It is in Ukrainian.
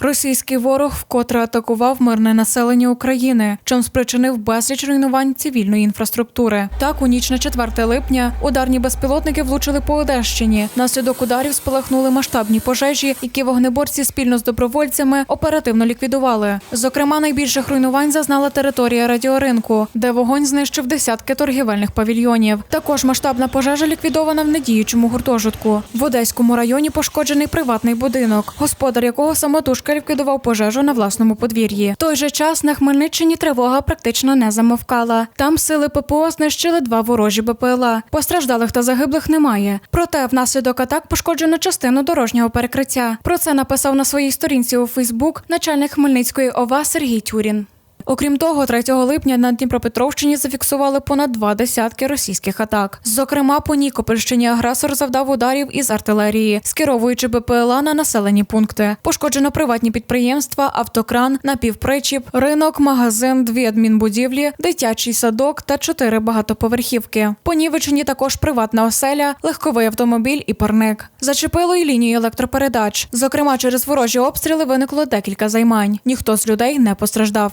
Російський ворог вкотре атакував мирне населення України, чим спричинив безліч руйнувань цивільної інфраструктури. Так, у ніч на 4 липня ударні безпілотники влучили по Одещині. Наслідок ударів спалахнули масштабні пожежі, які вогнеборці спільно з добровольцями оперативно ліквідували. Зокрема, найбільших руйнувань зазнала територія радіоринку, де вогонь знищив десятки торгівельних павільйонів. Також масштабна пожежа ліквідована в недіючому гуртожитку. В Одеському районі пошкоджений приватний будинок, господар якого самотужки ліквідував пожежу на власному подвір'ї. Той же час на Хмельниччині тривога практично не замовкала. Там сили ППО знищили два ворожі БПЛА. Постраждалих та загиблих немає. Проте внаслідок атак пошкоджено частину дорожнього перекриття. Про це написав на своїй сторінці у Фейсбук начальник Хмельницької ОВА Сергій Тюрін. Окрім того, 3 липня на Дніпропетровщині зафіксували понад два десятки російських атак. Зокрема, по Нікопольщині агресор завдав ударів із артилерії, скеровуючи БПЛА на населені пункти. Пошкоджено приватні підприємства, автокран, напівпричіп, ринок, магазин, дві адмінбудівлі, дитячий садок та чотири багатоповерхівки. Понівечені також приватна оселя, легковий автомобіль і парник. Зачепило й лінії електропередач. Зокрема, через ворожі обстріли виникло декілька займань. Ніхто з людей не постраждав.